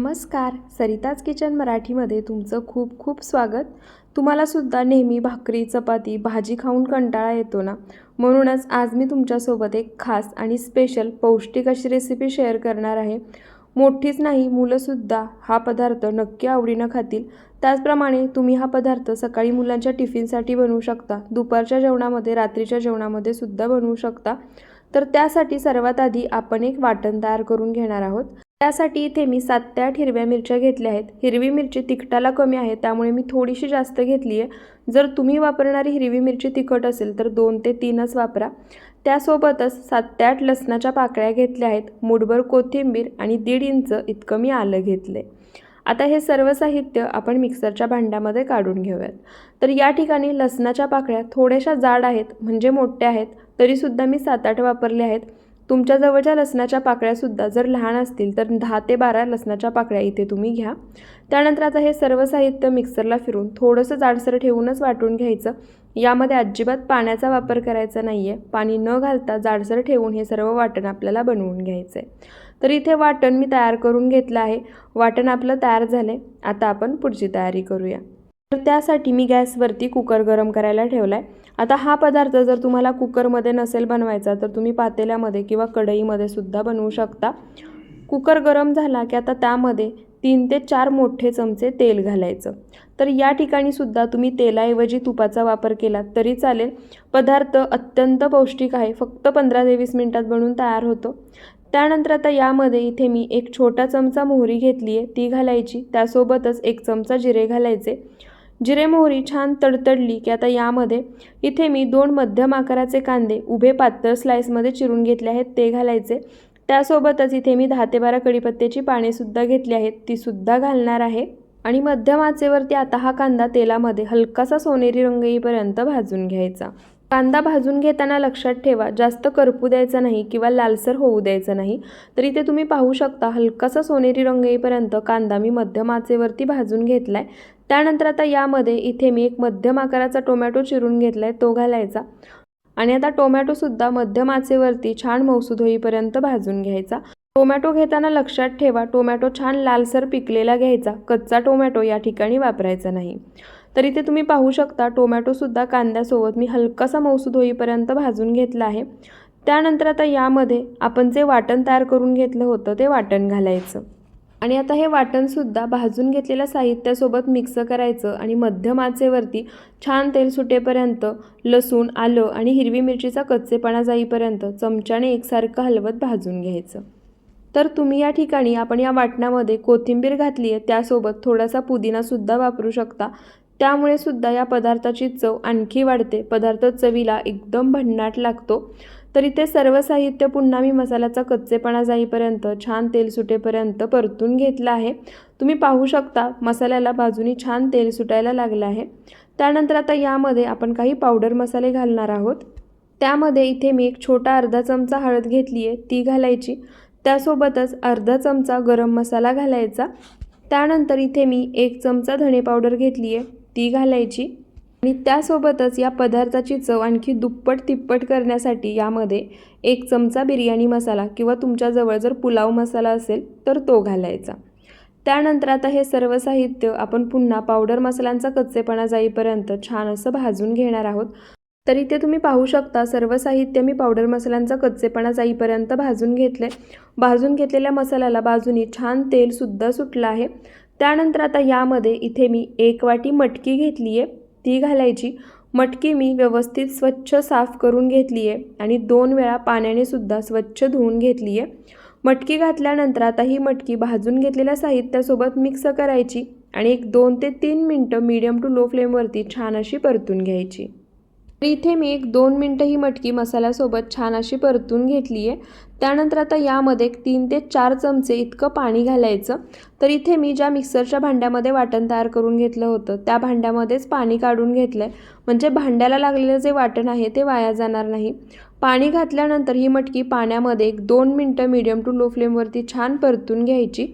नमस्कार. सरिताज किचन मराठीमध्ये तुमचं खूप खूप स्वागत. तुम्हालासुद्धा नेहमी भाकरी चपाती भाजी खाऊन कंटाळा येतो ना? म्हणूनच आज मी तुमच्यासोबत एक खास आणि स्पेशल पौष्टिक अशी रेसिपी शेअर करणार आहे. मोठीच नाही मुलंसुद्धा हा पदार्थ नक्की आवडीनं खातील. त्याचप्रमाणे तुम्ही हा पदार्थ सकाळी मुलांच्या टिफिनसाठी बनवू शकता. दुपारच्या जेवणामध्ये रात्रीच्या जेवणामध्ये सुद्धा बनवू शकता. तर त्यासाठी सर्वात आधी आपण एक वाटण तयार करून घेणार आहोत. त्यासाठी इथे मी सात ते आठ हिरव्या मिरच्या घेतल्या आहेत. हिरवी मिरची तिखटाला कमी आहे त्यामुळे मी थोडीशी जास्त घेतली आहे. जर तुम्ही वापरणारी हिरवी मिरची तिखट असेल तर दोन ते तीनच वापरा. त्यासोबतच सात ते आठ लसणाच्या पाकळ्या घेतल्या आहेत. मुठभर कोथिंबीर आणि दीड इंच इतकं मी आलं घेतलं आहे आता हे सर्व साहित्य आपण मिक्सरच्या भांड्यामध्ये काढून घेऊयात. तर या ठिकाणी लसणाच्या पाकळ्या थोड्याशा जाड आहेत म्हणजे मोठ्या आहेत. तरीसुद्धा मी सात आठ वापरले आहेत. तुमच्या जवळच्या लसणाच्या पाकळ्यासुद्धा जर लहान असतील तर दहा ते बारा लसणाच्या पाकळ्या इथे तुम्ही घ्या. त्यानंतर आता हे सर्व साहित्य मिक्सरला फिरून थोडंसं जाडसर ठेवूनच वाटून घ्यायचं. यामध्ये अजिबात पाण्याचा वापर करायचा नाही आहे पाणी न घालता जाडसर ठेवून हे सर्व वाटण आपल्याला बनवून घ्यायचं आहे तर इथे वाटण मी तयार करून घेतलं आहे. वाटण आपलं तयार झालं आता आपण पुढची तयारी करूया. तर त्यासाठी मी गॅसवरती कुकर गरम करायला ठेवला आहे आता हा पदार्थ जर तुम्हाला कुकरमध्ये नसेल बनवायचा तर तुम्ही पातेल्यामध्ये किंवा कढईमध्ये सुद्धा बनवू शकता. कुकर गरम झाला की आता त्यामध्ये तीन ते चार मोठे चमचे तेल घालायचं. तर या ठिकाणी सुद्धा तुम्ही तेलाऐवजी तुपाचा वापर केला तरी चालेल. पदार्थ अत्यंत पौष्टिक आहे. फक्त पंधरा ते वीस मिनटात बनवून तयार होतो. त्यानंतर आता यामध्ये इथे मी एक छोटा चमचा मोहरी घेतली आहे ती घालायची. त्यासोबतच एक चमचा जिरे घालायचे. जिरे मोहरी छान तडतडली की आता यामध्ये इथे मी दोन मध्यम आकाराचे कांदे उभे पातळ स्लाईसमध्ये चिरून घेतले आहेत ते घालायचे. त्यासोबतच इथे मी दहा ते बारा कडीपत्त्याची पानेसुद्धा घेतली आहेत तीसुद्धा घालणार आहे. आणि मध्यम आचेवरती आता हा कांदा तेलामध्ये हलकासा सोनेरी रंग येईपर्यंत भाजून घ्यायचा. कांदा भाजून घेताना लक्षात ठेवा जास्त करपू द्यायचा नाही किंवा लालसर होऊ द्यायचा नाही. तर इथे तुम्ही पाहू शकता हलकासा सोनेरी रंग येईपर्यंत कांदा मी मध्यम आचेवरती भाजून घेतला आहे त्यानंतर आता यामध्ये इथे मी एक मध्यम आकाराचा टोमॅटो चिरून घेतला आहे तो घालायचा. आणि आता टोमॅटोसुद्धा मध्यम आचेवरती छान मौसूद होईपर्यंत भाजून घ्यायचा. टोमॅटो घेताना लक्षात ठेवा टोमॅटो छान लालसर पिकलेला घ्यायचा कच्चा टोमॅटो या ठिकाणी वापरायचा नाही. तर इथे तुम्ही पाहू शकता टोमॅटोसुद्धा कांद्यासोबत मी हलकासा मौसूद होईपर्यंत भाजून घेतला आहे. त्यानंतर आता यामध्ये आपण जे वाटण तयार करून घेतलं होतं ते वाटण घालायचं. आणि आता हे वाटणसुद्धा भाजून घेतलेल्या साहित्यासोबत मिक्स करायचं आणि मध्यम आचेवरती छान तेल सुटेपर्यंत लसूण आलं आणि हिरवी मिरचीचा कच्चेपणा जाईपर्यंत चमच्याने एकसारखं हलवत भाजून घ्यायचं. तर तुम्ही या ठिकाणी आपण या वाटणामध्ये कोथिंबीर घातली आहे त्यासोबत थोडासा पुदिनासुद्धा वापरू शकता. त्यामुळे सुद्धा या पदार्थाची चव आणखी वाढते. पदार्थ चवीला एकदम भन्नाट लागतो. तर इथे सर्व साहित्य पुन्हा मी मसाल्याचा कच्चेपणा जाईपर्यंत छान तेल सुटेपर्यंत परतून घेतलं आहे. तुम्ही पाहू शकता मसाल्याला बाजूनी छान तेल सुटायला लागलं आहे. त्यानंतर आता यामध्ये आपण काही पावडर मसाले घालणार आहोत. त्यामध्ये इथे मी एक छोटा अर्धा चमचा हळद घेतली आहे ती घालायची. त्यासोबतच अर्धा चमचा गरम मसाला घालायचा. त्यानंतर इथे मी एक चमचा धणे पावडर घेतली आहे. ती घालायची. आणि त्यासोबतच या पदार्थाची चव आणखी दुप्पट तिप्पट करण्यासाठी यामध्ये एक चमचा बिर्याणी मसाला किंवा तुमच्याजवळ जर पुलाव मसाला असेल तर तो घालायचा. त्यानंतर आता हे सर्व साहित्य आपण पुन्हा पावडर मसाल्यांचा कच्चेपणा जाईपर्यंत छान असं भाजून घेणार आहोत. तर इथे तुम्ही पाहू शकता सर्व साहित्य मी पावडर मसाल्यांचा कच्चेपणा जाईपर्यंत भाजून घेतले भाजून घेतलेल्या मसाल्याला बाजूनी छान तेलसुद्धा सुटलं आहे. त्यानंतर आता यामध्ये इथे मी एक वाटी मटकी घेतली आहे. ती घालायची. मटकी मी व्यवस्थित स्वच्छ साफ करून घेतली आहे आणि दोन वेळा पाण्याने सुद्धा स्वच्छ धुवून घेतली आहे. मटकी घातल्यानंतर आता ही मटकी भाजून घेतलेल्या साहित्यासोबत मिक्स करायची आणि एक दोन ते तीन मिनटं मीडियम टू लो फ्लेमवरती छान अशी परतून घ्यायची. इथे मी एक दोन मिनटं ही मटकी मसाल्यासोबत छान अशी परतून घेतली आहे. त्यानंतर आता यामध्ये तीन ते चार चमचे इतकं पाणी घालायचं. तर इथे मी ज्या मिक्सरच्या भांड्यामध्ये वाटण तयार करून घेतलं होतं त्या भांड्यामध्येच पाणी काढून घेतलं आहे म्हणजे भांड्याला लागलेलं जे वाटण आहे ते वाया जाणार नाही. पाणी घातल्यानंतर ही मटकी पाण्यामध्ये एक दोन मिनटं मीडियम टू लो फ्लेमवरती छान परतून घ्यायची.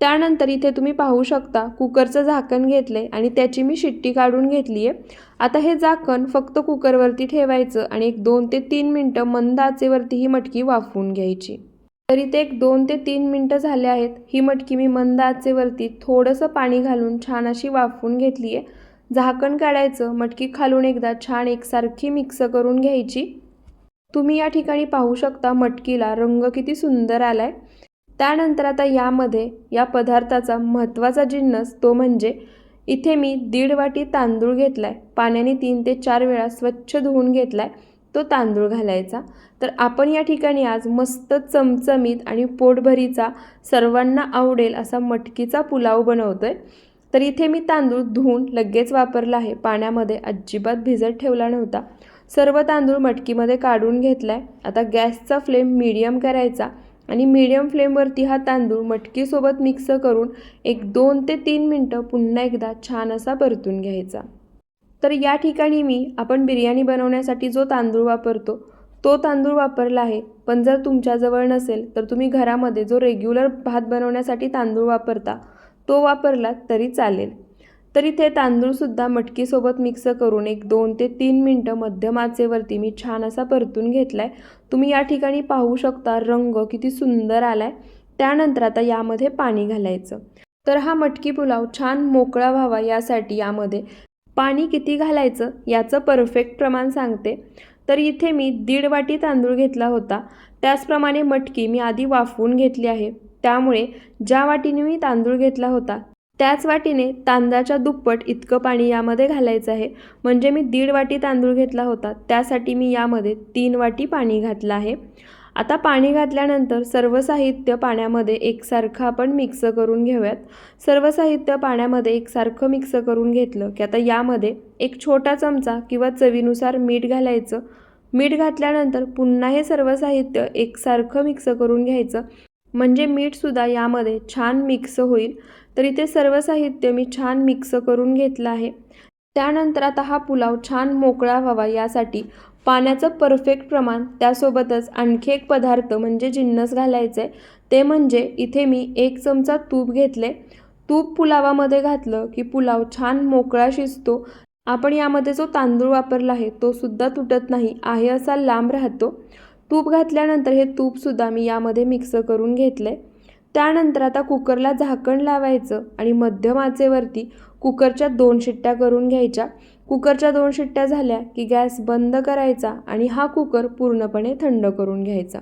त्यानंतर इथे तुम्ही पाहू शकता कुकरचं झाकण घेतलं आहे आणि त्याची मी शिट्टी काढून घेतली आहे आता हे झाकण फक्त कुकरवरती ठेवायचं आणि एक दोन ते तीन मिनटं मंद आचेवरती ही मटकी वाफवून घ्यायची. तरी ते एक दोन ते तीन मिनटं झाले आहेत. ही मटकी मी मंद आचेवरती थोडंसं पाणी घालून छान अशी वाफवून घेतली आहे झाकण काढायचं मटकी खालून एकदा छान एकसारखी मिक्स करून घ्यायची. तुम्ही या ठिकाणी पाहू शकता मटकीला रंग किती सुंदर आलाय. त्यानंतर आता यामध्ये या पदार्थाचा महत्त्वाचा जिन्नस तो म्हणजे इथे मी दीड वाटी तांदूळ घेतला आहे पाण्याने तीन ते चार वेळा स्वच्छ धुवून घेतला आहे तो तांदूळ घालायचा. तर आपण या ठिकाणी आज मस्त चमचमीत आणि पोटभरीचा सर्वांना आवडेल असा मटकीचा पुलाव बनवतो आहे तर इथे मी तांदूळ धुवून लगेच वापरला आहे. पाण्यामध्ये अजिबात भिजत ठेवला नव्हता. सर्व तांदूळ मटकीमध्ये काढून घेतला आहे आता गॅसचा फ्लेम मीडियम करायचा. आणि मीडियम फ्लेमवरती हा तांदूळ मटकीसोबत मिक्स करून एक दोन ते तीन मिनटं पुन्हा एकदा छान असा परतून घ्यायचा. तर या ठिकाणी मी आपण बिर्याणी बनवण्यासाठी जो तांदूळ वापरतो तो तांदूळ वापरला आहे. पण जर तुमच्याजवळ नसेल तर तुम्ही घरामध्ये जो रेग्युलर भात बनवण्यासाठी तांदूळ वापरता तो वापरलात तरी चालेल. तर इथे तांदूळसुद्धा मटकीसोबत मिक्स करून एक दोन ते तीन मिनटं मध्यम आचेवरती मी छान असा परतून घेतला आहे तुम्ही या ठिकाणी पाहू शकता रंग किती सुंदर आला आहे त्यानंतर आता यामध्ये पाणी घालायचं. तर हा मटकी पुलाव छान मोकळा व्हावा यासाठी यामध्ये पाणी किती घालायचं याचं परफेक्ट प्रमाण सांगते. तर इथे मी दीड वाटी तांदूळ घेतला होता. त्याचप्रमाणे मटकी मी आधी वाफवून घेतली आहे. त्यामुळे ज्या वाटीने मी तांदूळ घेतला होता त्याच वाटीने तांदळाच्या दुप्पट इतकं पाणी यामध्ये घालायचं आहे. म्हणजे मी दीड वाटी तांदूळ घेतला होता. त्यासाठी मी यामध्ये तीन वाटी पाणी घातलं आहे. आता पाणी घातल्यानंतर सर्व साहित्य पाण्यामध्ये एकसारखं आपण मिक्स करून घेऊयात. सर्व साहित्य पाण्यामध्ये एकसारखं मिक्स करून घेतलं की आता यामध्ये एक छोटा चमचा किंवा चवीनुसार मीठ घालायचं. मीठ घातल्यानंतर पुन्हा हे सर्व साहित्य एकसारखं मिक्स करून घ्यायचं. म्हणजे मीठसुद्धा यामध्ये छान मिक्स होईल. तर इथे सर्व साहित्य मी छान मिक्स करून घेतलं आहे. त्यानंतर आता हा पुलाव छान मोकळा व्हावा यासाठी पाण्याचं परफेक्ट प्रमाण त्यासोबतच आणखी एक पदार्थ म्हणजे जिन्नस घालायचं आहे ते म्हणजे इथे मी एक चमचा तूप घेतले तूप पुलावामध्ये घातलं की पुलाव छान मोकळा शिजतो. आपण यामध्ये जो तांदूळ वापरला आहे तो सुद्धा तुटत नाही. आहे असा लांब राहतो. तूप घातल्यानंतर हे तूपसुद्धा मी यामध्ये मिक्स करून घेतलं आहे त्यानंतर आता कुकरला झाकण लावायचं आणि मध्यम आचेवरती कुकरच्या दोन शिट्ट्या करून घ्यायच्या. कुकरच्या दोन शिट्ट्या झाल्या की गॅस बंद करायचा आणि हा कुकर पूर्णपणे थंड करून घ्यायचा.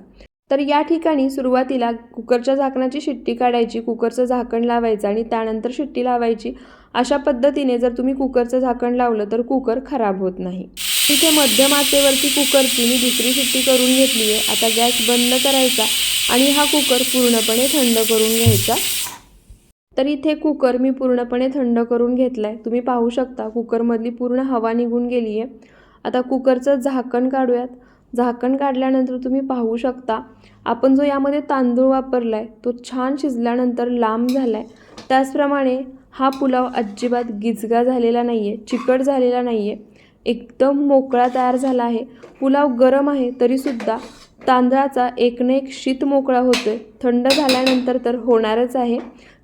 तर या ठिकाणी सुरुवातीला कुकरच्या झाकणाची शिट्टी काढायची कुकरचं झाकण लावायचं आणि त्यानंतर शिट्टी लावायची. अशा पद्धतीने जर तुम्ही कुकरचं झाकण लावलं तर कुकर खराब होत नाही. इथे मध्यम आचेवरती कुकरची मी दुसरी शिट्टी करून घेतली आहे. आता गॅस बंद करायचा आणि हा कुकर पूर्णपणे थंड करून घ्यायचा. तर इथे कुकर मी पूर्णपणे थंड करून घेतला आहे तुम्ही पाहू शकता कुकरमधली पूर्ण हवा निघून गेली आहे आता कुकरचं झाकण काढूयात. झाकण काढल्यानंतर तुम्ही पाहू शकता. आपण जो यामध्ये तांदूळ वापरला आहे तो छान शिजल्यानंतर लांब झाला आहे त्याचप्रमाणे हा पुलाव अजिबात गिजगा झालेला नाही आहे चिकट झालेला नाही आहे एकदम मोकळा तयार झाला आहे. पुलाव गरम आहे तरीसुद्धा तांदळाचा एक न एक शीत मोकळा होतो आहे थंड झाल्यानंतर तर होणारच आहे.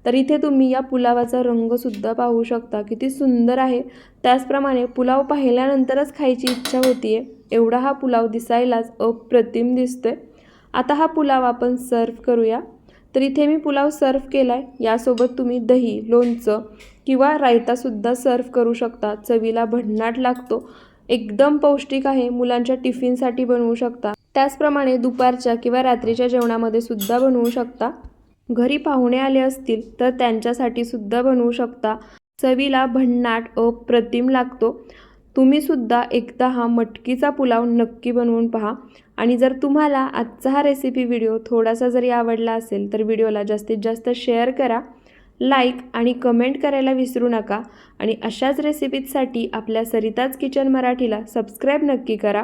तर इथे तुम्ही या पुलावाचा रंगसुद्धा पाहू शकता. किती सुंदर आहे. त्याचप्रमाणे पुलाव पाहिल्यानंतरच खायची इच्छा होती आहे एवढा हा पुलाव दिसायलाच अप्रतिम दिसतोय. आता हा पुलाव आपण सर्व करूया. तर इथे मी पुलाव सर्व केला आहे यासोबत तुम्ही दही लोणचं किंवा रायतासुद्धा सर्व करू शकता. चवीला भन्नाट लागतो. एकदम पौष्टिक आहे. मुलांच्या टिफिनसाठी बनवू शकता. त्याचप्रमाणे दुपारच्या किंवा रात्रीच्या जेवणामध्ये सुद्धा बनवू शकता. घरी पाहुणे आले असतील तर त्यांच्यासाठी सुद्धा बनवू शकता. चवीला भन्नाट अप्रतिम लागतो. तुम्ही सुद्धा एकदा हा मटकीचा पुलाव नक्की बनवून पहा. आणि जर तुम्हाला आजचा हा रेसिपी व्हिडिओ थोडासा जरी आवडला असेल तर व्हिडिओला जास्तीत जास्त शेअर करा. लाईक आणि कमेंट करायला विसरू नका. आणि अशाच रेसिपीजसाठी आपल्या सरिताज किचन मराठीला सबस्क्राईब नक्की करा.